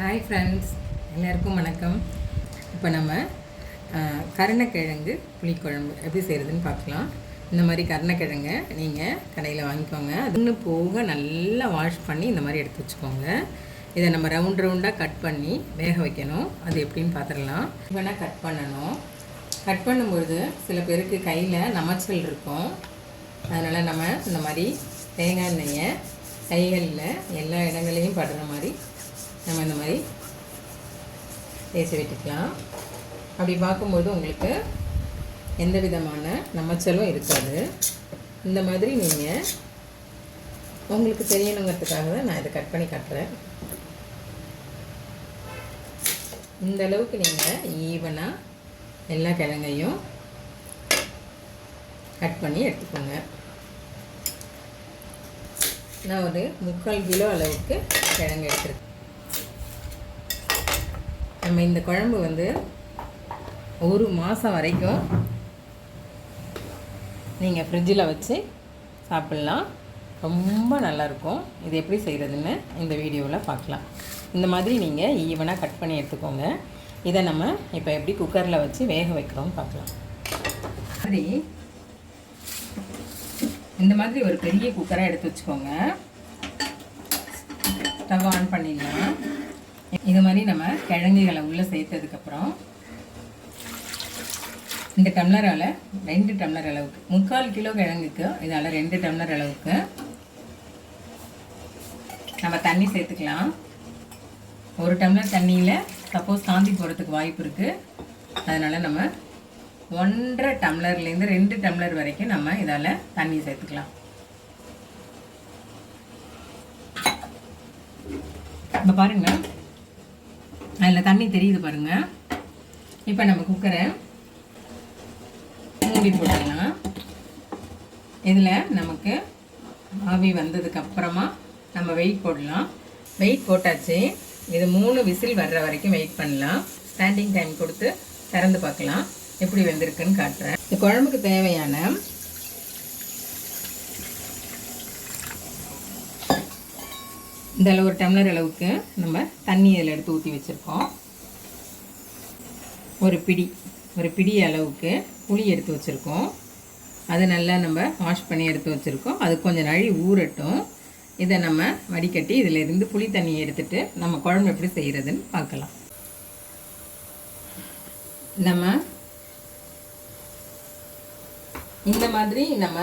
Hi friends எல்லாருக்கும் வணக்கம். இப்போ நம்ம கருணக்கிழங்கு புளிக்குழம்பு எப்படி செய்கிறதுன்னு பார்க்கலாம். இந்த மாதிரி கருணக்கிழங்கை நீங்கள் கடையில் வாங்கிக்கோங்க. அது இன்னும் போக நல்லா வாஷ் பண்ணி இந்த மாதிரி எடுத்து வச்சுக்கோங்க. இதை நம்ம ரவுண்ட் ரவுண்டாக கட் பண்ணி வேக வைக்கணும். அது எப்படின்னு பார்த்துடலாம். வேணால் கட் பண்ணணும். கட் பண்ணும்பொழுது சில பேருக்கு கையில் நமச்சல் இருக்கும். அதனால் நம்ம இந்த மாதிரி தேங்காய் எண்ணெயை கைகளில் எல்லா இடங்களையும் படுற மாதிரி நம்ம இந்த மாதிரி தேய்ச்சி விட்டுக்கலாம் அப்படி பார்க்கும்போது உங்களுக்கு எந்த விதமான நமைச்சலும் இருக்காது. இந்த மாதிரி நீங்கள் உங்களுக்கு தெரியணுங்கிறதுக்காக தான் நான் இதை கட் பண்ணி காட்டுறேன். இந்த அளவுக்கு நீங்கள் ஈவனாக எல்லா கிழங்கையும் கட் பண்ணி எடுத்துக்கோங்க. நான் ஒரு முக்கால் கிலோ அளவுக்கு கிழங்கு எடுத்துருக்கேன். நம்ம இந்த குழம்பு வந்து ஒரு மாதம் வரைக்கும் நீங்கள் ஃப்ரிட்ஜில் வச்சு சாப்பிட்லாம். ரொம்ப நல்லாயிருக்கும் இது எப்படி செய்கிறதுன்னு இந்த வீடியோவில் பார்க்கலாம். இந்த மாதிரி நீங்கள் ஈவனாக கட் பண்ணி எடுத்துக்கோங்க. இதை நம்ம இப்போ எப்படி குக்கரில் வச்சு வேக வைக்கிறோம்னு பார்க்கலாம். மாதிரி இந்த மாதிரி ஒரு பெரிய குக்கராக எடுத்து வச்சுக்கோங்க. ஸ்டவ் ஆன் பண்ணிடலாம். இது மாதிரி நம்ம கிழங்குகளை உள்ளே சேர்த்ததுக்கப்புறம் இந்த டம்ளரால் ரெண்டு டம்ளர் அளவுக்கு முக்கால் கிலோ கிழங்குக்கு இதால் ரெண்டு டம்ளர் அளவுக்கு நம்ம தண்ணி சேர்த்துக்கலாம். ஒரு டம்ளர் தண்ணியில் சப்போஸ் காந்தி போகிறதுக்கு வாய்ப்பு இருக்குது அதனால் நம்ம ஒன்றரை டம்ளர்லேருந்து ரெண்டு டம்ளர் வரைக்கும் நம்ம இதால் தண்ணி சேர்த்துக்கலாம். இப்போ பாருங்கள் அதில் தண்ணி தெரியுது பாருங்கள் இப்போ நம்ம குக்கரை மூடி போட்டுக்கலாம். இதில் நமக்கு ஆவி வந்ததுக்கப்புறமா நம்ம வெயிட் போடலாம். வெயிட் போட்டாச்சு. இது மூணு விசில் வர்ற வரைக்கும் வெயிட் பண்ணலாம். ஸ்டாண்டிங் டைம் கொடுத்து திறந்து பார்க்கலாம். எப்படி வெந்திருக்குன்னு காட்டுறேன். இந்த குழம்புக்கு தேவையான இதில் ஒரு டம்ளர் அளவுக்கு நம்ம தண்ணி இதில் எடுத்து ஊற்றி வச்சுருக்கோம். ஒரு பிடி ஒரு பிடி அளவுக்கு புளி எடுத்து வச்சுருக்கோம். அதை நல்லா நம்ம வாஷ் பண்ணி எடுத்து வச்சுருக்கோம். அது கொஞ்சம் நழி ஊறட்டும். இதை நம்ம வடிகட்டி இதில் இருந்து புளி தண்ணியை எடுத்துட்டு நம்ம குழம்பு எப்படி செய்கிறதுன்னு பார்க்கலாம். நம்ம இந்த மாதிரி நம்ம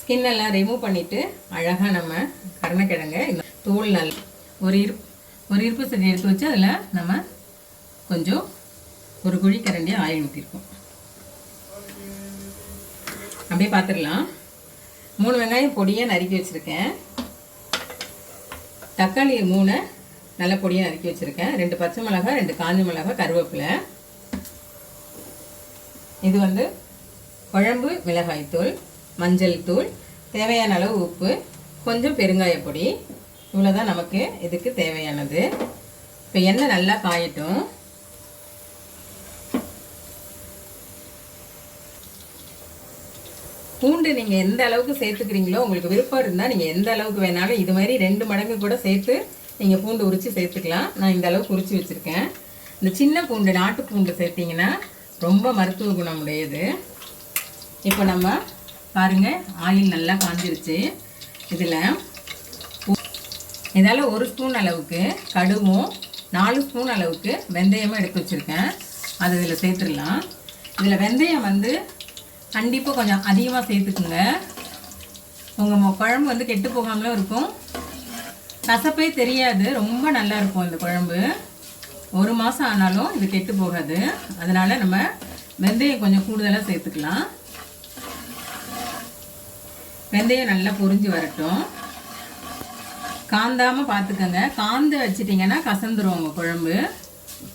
ஸ்கின் எல்லாம் ரிமூவ் பண்ணிவிட்டு அழகாக நம்ம கருணக்கிழங்க இந்த தோல் நல் ஒரு இரு ஒரு இருப்பு சட்டி எடுத்து வச்சு அதில் நம்ம கொஞ்சம் ஒரு குழி கரண்டி ஆயில் ஊற்றிருக்கோம் அப்படியே பார்த்துடலாம் மூணு வெங்காயம் பொடியாக நறுக்கி வச்சுருக்கேன். தக்காளி மூணு நல்ல பொடியாக நறுக்கி வச்சுருக்கேன். ரெண்டு பச்சை மிளகாய் ரெண்டு காஞ்ச மிளகாய் கருவேப்பிலை. இது வந்து குழம்பு மிளகாய்த்தூள் மஞ்சள் தூள் தேவையான அளவு உப்பு கொஞ்சம் இவ்வளோ இவ்வளோதான் நமக்கு இதுக்கு தேவையானது. இப்போ எண்ணெய் நல்லா காயட்டும். பூண்டு நீங்கள் எந்த அளவுக்கு சேர்த்துக்கிறீங்களோ உங்களுக்கு விருப்பம் இருந்தால் நீங்கள் எந்த அளவுக்கு வேணாலும் இது மாதிரி ரெண்டு மடங்கு கூட சேர்த்து நீங்கள் பூண்டு உரித்து சேர்த்துக்கலாம். நான் இந்த அளவுக்கு உரித்து வச்சுருக்கேன். இந்த சின்ன பூண்டு நாட்டு பூண்டு சேர்த்திங்கன்னா ரொம்ப மருத்துவ குணம் உடையது. இப்போ நம்ம பாருங்கள் ஆயில் நல்லா காஞ்சிருச்சு. இதில் இதால் ஒரு ஸ்பூன் அளவுக்கு கடுகும் நாலு ஸ்பூன் அளவுக்கு வெந்தயமும் எடுத்து வச்சுருக்கேன். அது இதில் சேர்த்துடலாம். இதில் வெந்தயம் வந்து கண்டிப்பாக கொஞ்சம் அதிகமாக சேர்த்துக்குங்க. உங்கள் குழம்பு வந்து கெட்டு போகாமலும் இருக்கும். கசப்பே தெரியாது. ரொம்ப நல்லா இருக்கும் இந்த குழம்பு. ஒரு மாதம் ஆனாலும் இது கெட்டு போகாது. அதனால் நம்ம வெந்தயம் கொஞ்சம் கூடுதலாக சேர்த்துக்கலாம். வெந்தயம் நல்லா பொரிஞ்சு வரட்டும். காந்தாமல் பார்த்துக்கோங்க காந்து வச்சிட்டிங்கன்னா கசந்துரும் உங்கள் குழம்பு.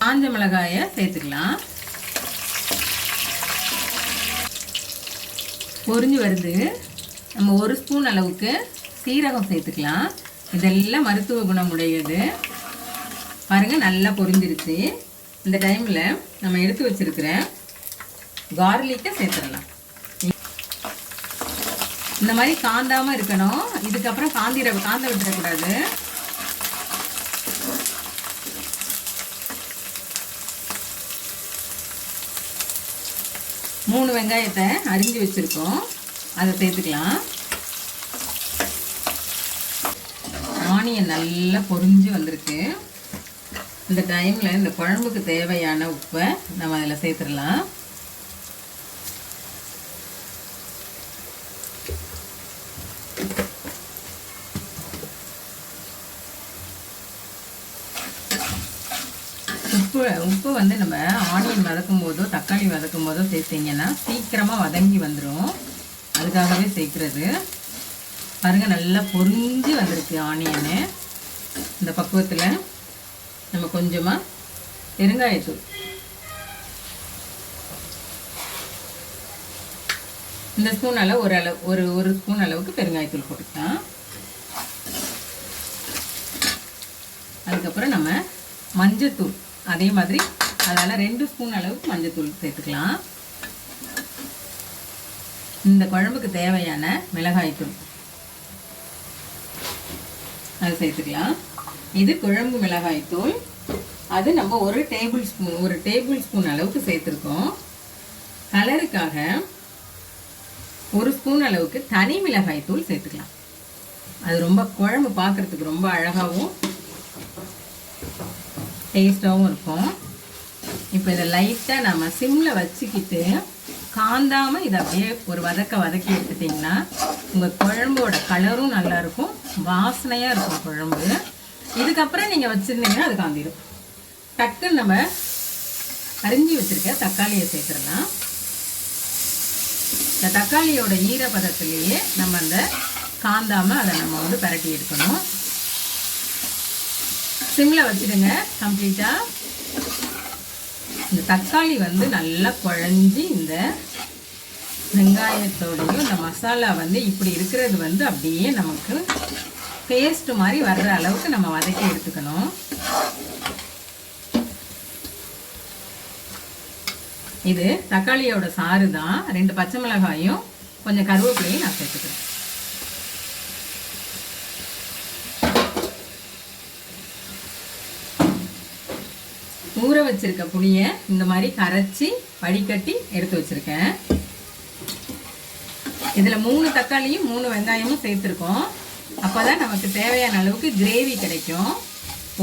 காஞ்ச மிளகாயை சேர்த்துக்கலாம். பொரிஞ்சு வருது. நம்ம ஒரு ஸ்பூன் அளவுக்கு சீரகம் சேர்த்துக்கலாம். இதெல்லாம் மருத்துவ குணம் உடையது பாருங்கள் நல்லா பொரிஞ்சிருச்சு. இந்த டைமில் நம்ம எடுத்து வச்சிருக்கிற கார்லிக்கை சேர்த்துடலாம். இந்த மாதிரி காந்தாமல் இருக்கணும். இதுக்கப்புறம் காந்திர காந்த விட்டுறக்கூடாது. மூணு வெங்காயத்தை அரிஞ்சு வச்சுருக்கோம். அதை சேர்த்துக்கலாம். ஆனியன் நல்லா பொரிஞ்சு வந்திருக்கு. இந்த டைமில் இந்த குழம்புக்கு தேவையான உப்பை நம்ம அதில் சேர்த்துடலாம். உப்பு உப்பு வந்து நம்ம ஆனியன் வதக்கும் போதோ தக்காளி வதக்கும் போதோ சேர்த்திங்கன்னா சீக்கிரமாக வதங்கி வந்துடும் அதுக்காகவே சேர்க்குறது. பாருங்கள் நல்லா பொரிஞ்சு வந்திருக்கு ஆனியனு. இந்த பக்குவத்தில் நம்ம கொஞ்சமாக பெருங்காயத்தூள் இந்த ஸ்பூன் அளவு ஒரு அளவு ஒரு ஒரு ஸ்பூன் அளவுக்கு பெருங்காயத்தூள் போட்டுக்கலாம். அதுக்கப்புறம் நம்ம மஞ்சத்தூள். அதே மாதிரி அதனால் ரெண்டு ஸ்பூன் அளவுக்கு மஞ்சத்தூள் சேர்த்துக்கலாம். இந்த குழம்புக்கு தேவையான மிளகாய்த்தூள் அது சேர்த்துக்கலாம். இது குழம்பு மிளகாய்த்தூள் அது நம்ம ஒரு டேபிள் ஸ்பூன் ஒரு டேபிள் ஸ்பூன் அளவுக்கு சேர்த்துருக்கோம். கலருக்காக ஒரு ஸ்பூன் அளவுக்கு தனி மிளகாய்த்தூள் சேர்த்துக்கலாம். அது ரொம்ப குழம்பு பார்க்குறதுக்கு ரொம்ப அழகாகவும் டேஸ்ட்டாகவும் இருக்கும். இப்போ இதை லைட்டாக நம்ம சிம்மில் வச்சுக்கிட்டு காந்தாமல் இதை அப்படியே ஒரு வதக்க வதக்கி எடுத்துட்டிங்கன்னா உங்கள் குழம்போட கலரும் நல்லாயிருக்கும் வாசனையாக இருக்கும். குழம்பு. இதுக்கப்புறம் நீங்கள் வச்சுருந்தீங்கன்னா அது காந்திடும் டக்குன்னு நம்ம அரிஞ்சு வச்சுருக்க தக்காளியை சேர்த்துடலாம். இந்த தக்காளியோட ஈரப்பதத்துலேயே நம்ம அந்த காந்தாமல் அதை நம்ம வந்து பரட்டி எடுக்கணும். சிம்மில் வச்சுடுங்க கம்ப்ளீட்டாக இந்த தக்காளி வந்து நல்லா குழஞ்சி இந்த வெங்காயத்தோடையும் இந்த மசாலா வந்து இப்படி இருக்கிறது வந்து அப்படியே நமக்கு பேஸ்ட்டு மாதிரி வர்ற அளவுக்கு நம்ம வதக்கி எடுத்துக்கணும். இது தக்காளியோட சாறு தான். ரெண்டு பச்சை மிளகாயும் கொஞ்சம் கருவேப்பிலையும் நான் சேர்த்துக்கிறேன். ஊற வச்சிருக்க புளியை இந்த மாதிரி கரைச்சி வடிகட்டி எடுத்து வச்சிருக்கேன். இதில் மூணு தக்காளியும் மூணு வெங்காயமும் சேர்த்துருக்கோம். அப்போ தான் நமக்கு தேவையான அளவுக்கு கிரேவி கிடைக்கும்.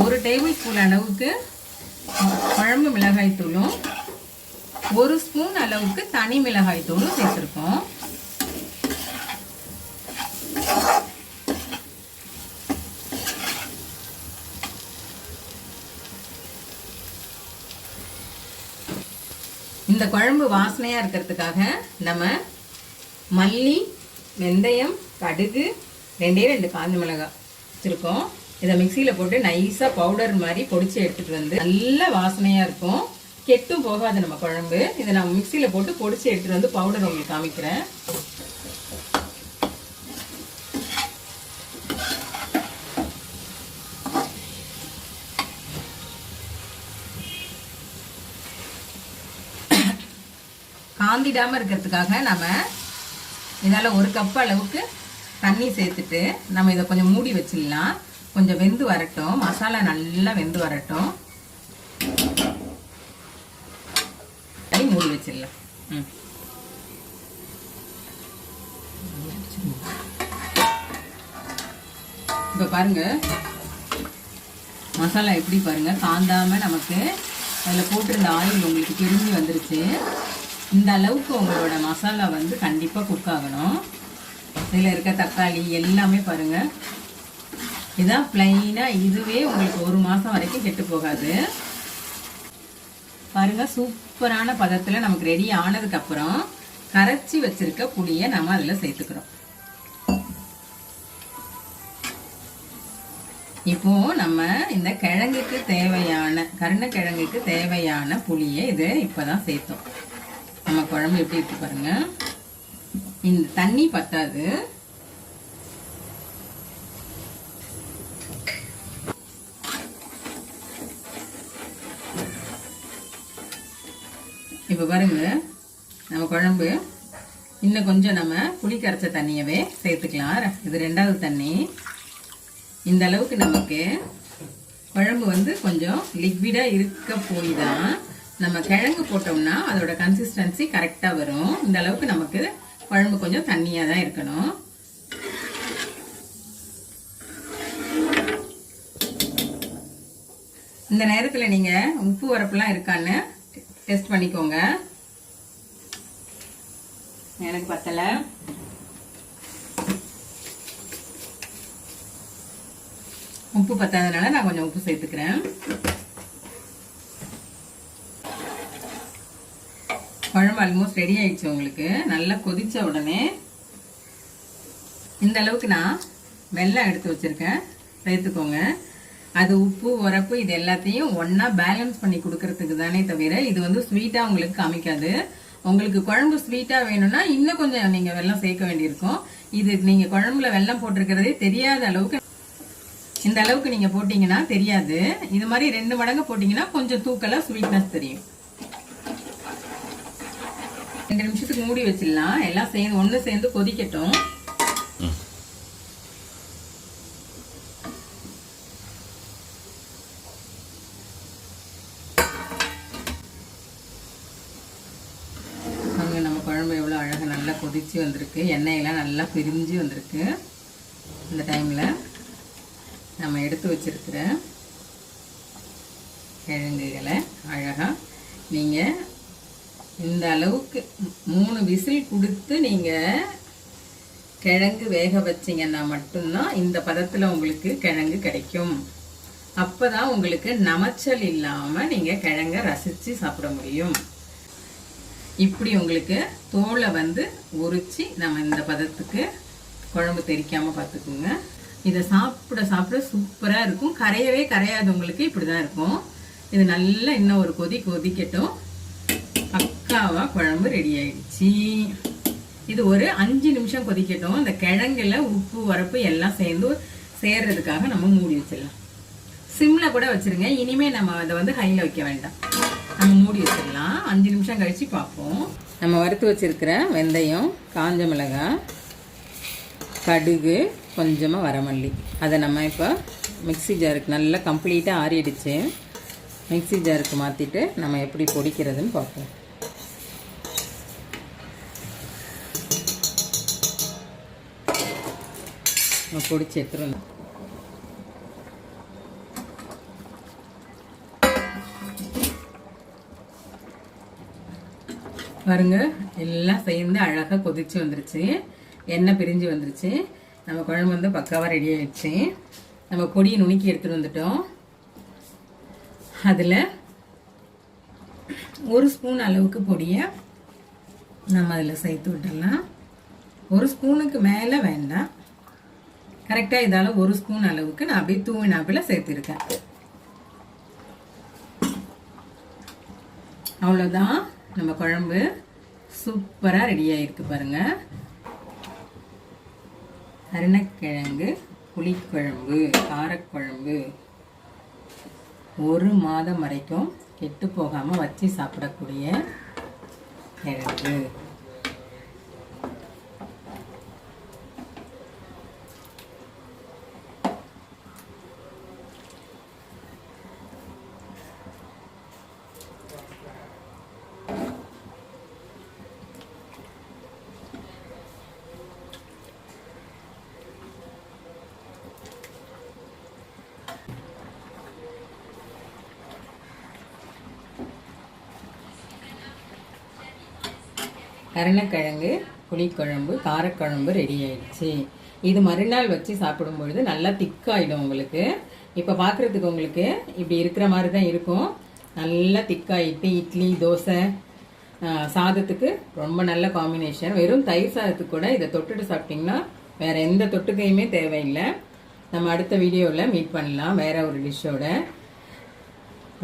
ஒரு டேபிள் ஸ்பூன் அளவுக்கு குழம்பு மிளகாய் தூளும் ஒரு ஸ்பூன் அளவுக்கு தனி மிளகாய் தூளும் சேர்த்துருக்கோம். இந்த குழம்பு வாசனையாக இருக்கிறதுக்காக நம்ம மல்லி வெந்தயம் கடுகு ரெண்டே ரெண்டு காஞ்ச மிளகாய் வச்சுருக்கோம். இதை மிக்சியில் போட்டு நைஸாக பவுடர் மாதிரி பொடிச்சு எடுத்துகிட்டு வந்து நல்ல வாசனையாக இருக்கும். கெட்டும் போகாது நம்ம குழம்பு. இதை நான் மிக்சியில் போட்டு பொடிச்சு எடுத்துகிட்டு வந்து பவுடர் உங்களுக்கு காமிக்கிறேன். காந்திடாமல் இருக்கிறதுக்காக நம்ம இதால் ஒரு கப் அளவுக்கு தண்ணி சேர்த்துட்டு நம்ம இதை கொஞ்சம் மூடி வச்சிடலாம். கொஞ்சம் வெந்து வரட்டும். மசாலா நல்லா வெந்து வரட்டும். மூடி வச்சிடலாம். ம். இப்போ பாருங்க. மசாலா எப்படி பாருங்க? காந்தாமல் நமக்கு அதில் போட்டிருந்த ஆயில் உங்களுக்கு பிரிஞ்சு வந்துருச்சு. இந்த அளவுக்கு உங்களோட மசாலா வந்து கண்டிப்பாக குக் ஆகணும். இதில் இருக்க தக்காளி எல்லாமே பாருங்கள் இதான் ப்ளைனாக இதுவே உங்களுக்கு ஒரு மாதம் வரைக்கும் கெட்டு போகாது. பாருங்கள் சூப்பரான பதத்தில் நமக்கு ரெடி ஆனதுக்கப்புறம் கரைச்சி வச்சுருக்க புளியை நம்ம அதில் சேர்த்துக்கிறோம். இப்போ நம்ம இந்த கிழங்குக்கு தேவையான கருணக்கிழங்குக்கு தேவையான புளியை இது இப்போதான் சேர்த்தோம். நம்ம குழம்பு எப்படி இருக்கு பாருங்க. இந்த தண்ணி பத்தாது. இப்போ பாருங்க நம்ம குழம்பு இன்னும் கொஞ்சம் நம்ம புளி கரைச்ச தண்ணியவே சேர்த்துக்கலாம். இது ரெண்டாவது தண்ணி. இந்த அளவுக்கு நமக்கு குழம்பு வந்து கொஞ்சம் லிக்விடாக இருக்க போய் தான் நம்ம கிழங்கு போட்டோம்னா அதோட கன்சிஸ்டன்சி கரெக்டாக வரும். இந்த அளவுக்கு நமக்கு குழம்பு கொஞ்சம் தண்ணியாக தான் இருக்கணும். இந்த நேரத்தில் நீங்கள் உப்பு வரப்புலாம் இருக்கான்னு டெஸ்ட் பண்ணிக்கோங்க. எனக்கு பத்தலை. உப்பு பத்தாததுனால நான் கொஞ்சம் உப்பு சேர்த்துக்கிறேன். குழம்பு ஆல்மோஸ்ட் ரெடி ஆயிடுச்சு உங்களுக்கு. நல்லா கொதிச்ச உடனே இந்த அளவுக்கு நான் வெள்ளம் எடுத்து வச்சிருக்கேன். சேர்த்துக்கோங்க அது உப்பு உரப்பு இது எல்லாத்தையும் ஒன்றா பேலன்ஸ் பண்ணி கொடுக்கறதுக்கு தானே தவிர இது வந்து ஸ்வீட்டாக உங்களுக்கு காமிக்காது. உங்களுக்கு குழம்பு ஸ்வீட்டாக வேணும்னா இன்னும் கொஞ்சம் நீங்கள் வெள்ளம் சேர்க்க வேண்டியிருக்கும். இது நீங்கள் குழம்புல வெள்ளம் போட்டிருக்கிறதே தெரியாத அளவுக்கு இந்த அளவுக்கு நீங்கள் போட்டிங்கன்னா தெரியாது. இது மாதிரி ரெண்டு மடங்கு போட்டிங்கன்னா கொஞ்சம் தூக்கலாக ஸ்வீட்னஸ் தெரியும். ரெண்டு நிமிஷத்துக்கு மூடி வச்சிடலாம். எல்லாம் சேர்ந்து ஒன்று சேர்ந்து கொதிக்கட்டும். பாருங்க நம்ம குழம்பு எவ்வளோ அழகாக நல்லா கொதிச்சு வந்திருக்கு. எண்ணெயெல்லாம் நல்லா பிரிஞ்சு வந்திருக்கு. இந்த டைமில் நம்ம எடுத்து வச்சிருக்கிற கிழங்குகளை அழகாக நீங்கள் இந்த அளவுக்கு மூணு விசில் கொடுத்து நீங்கள் கிழங்கு வேக வச்சிங்கன்னா மட்டும்தான் இந்த பதத்தில் உங்களுக்கு கிழங்கு கிடைக்கும். அப்போ தான் உங்களுக்கு நமச்சல் இல்லாமல் நீங்கள் கிழங்கை ரசித்து சாப்பிட முடியும். இப்படி உங்களுக்கு தோலை வந்து உரித்து நம்ம இந்த பதத்துக்கு குழம்பு தெரிக்காமல் பார்த்துக்குங்க. இதை சாப்பிட சாப்பிட சூப்பராக இருக்கும். கரையவே கரையாது உங்களுக்கு இப்படி தான் இருக்கும். இது நல்லா இன்னும் ஒரு கொதி கொதிக்கட்டும். பக்காவா குழம்பு ரெடி ஆயிடுச்சு. இது ஒரு அஞ்சு நிமிஷம் கொதிக்கட்டும். அந்த கிழங்குல உப்பு வரப்பு எல்லாம் சேர்ந்து சேர்றதுக்காக நம்ம மூடி வச்சிடலாம். சிம்ல கூட வச்சிருங்க. இனிமே நம்ம அதை வந்து ஹைல வைக்க வேண்டாம். நம்ம மூடி வச்சிடலாம். அஞ்சு நிமிஷம் கழிச்சு பார்ப்போம். நம்ம வறுத்து வச்சிருக்கிற வெந்தயம் காஞ்ச மிளகாய் கடுகு கொஞ்சமாக வரமல்லி. அதை நம்ம இப்போ மிக்ஸி ஜாருக்கு நல்லா கம்ப்ளீட்டாக ஆறிடுச்சு. மிக்ஸி ஜாருக்கு மாற்றிட்டு நம்ம எப்படி பொடிக்கிறதுன்னு பார்ப்போம். நம்ம பொடிச்சு எடுத்துருவோம் பாருங்க எல்லாம் சேர்ந்து அழகாக கொதிச்சு வந்துருச்சு. எண்ணெய் பிரிஞ்சு வந்துருச்சு. நம்ம குழம்பு வந்து பக்காவாக ரெடி ஆயிடுச்சு. நம்ம பொடியை நுணுக்கி எடுத்துகிட்டு வந்துட்டோம். அதில் ஒரு ஸ்பூன் அளவுக்கு பொடியை நம்ம அதில் சேர்த்து விட்டுடலாம். ஒரு ஸ்பூனுக்கு மேலே வேண்டாம். கரெக்டாக இதால் ஒரு ஸ்பூன் அளவுக்கு நான் அப்படியே தூவினாப்பில் சேர்த்துருக்கேன். அவ்வளோதான் நம்ம குழம்பு சூப்பராக ரெடி ஆகிருக்கு பாருங்கள் அருணக்கிழங்கு புளிக்குழம்பு காரக்குழம்பு. ஒரு மாதம் வரைக்கும் கெட்டு போகாமல் வச்சு சாப்பிடக்கூடிய கிழங்கு. கருணக்கிழங்கு புளிக்குழம்பு காரக்குழம்பு ரெடி ஆயிடுச்சு. இது மறுநாள் வச்சு சாப்பிடும்பொழுது நல்லா திக்காயிடும் உங்களுக்கு. இப்போ பார்க்குறதுக்கு உங்களுக்கு இப்படி இருக்கிற மாதிரி தான் இருக்கும். நல்லா திக்காயிட்டு இட்லி தோசை சாதத்துக்கு ரொம்ப நல்ல காம்பினேஷன் வெறும் தயிர் சாதத்துக்கு கூட இதை தொட்டுட்டு சாப்பிட்டிங்கன்னா வேறு எந்த தொட்டுக்கையுமே தேவையில்லை. நம்ம அடுத்த வீடியோவில் மீட் பண்ணலாம். வேறு ஒரு டிஷ்ஷோட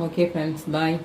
ஓகே ஃப்ரெண்ட்ஸ் பாய்